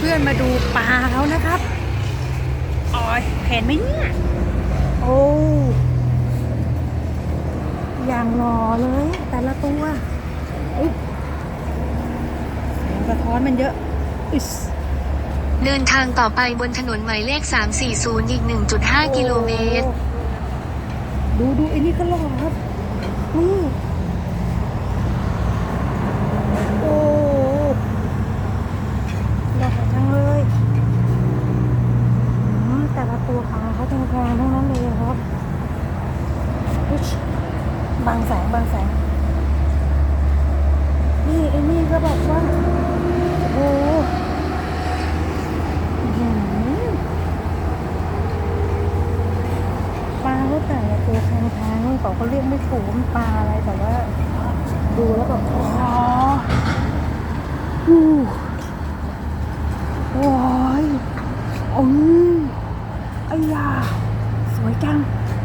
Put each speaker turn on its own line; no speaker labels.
เพื่อนๆมาดูปลาเขานะครับอ๋อยเห็นไหมเนี่ย โอ้อย่างหล่อเลย แต่ละตัวอุ๊ยแสงสะท้อนมันเยอะอิส
เดินทางต่อไปบนถนนหมายเลข 340 อีก 1.5 กิโลเมตร
ดูดูไอ้นี่ก็หล่อครับนี่โอ้หล่อจังเลยอืมแต่ละตัวปลาเขาแพงๆทั้งนั้นเลยครับอุ๊ย บางแสงบางแสง นี่ไอ้นี่ก็แบบว่า โอ้ปลาเขาแต่ตัวแพงๆเขาก็เรียกไม่ถูกมันปลาอะไรแต่ว่า ดูแล้วแบบอ๋ออู้โอ้ยอืมไอ้ยาสวยจัง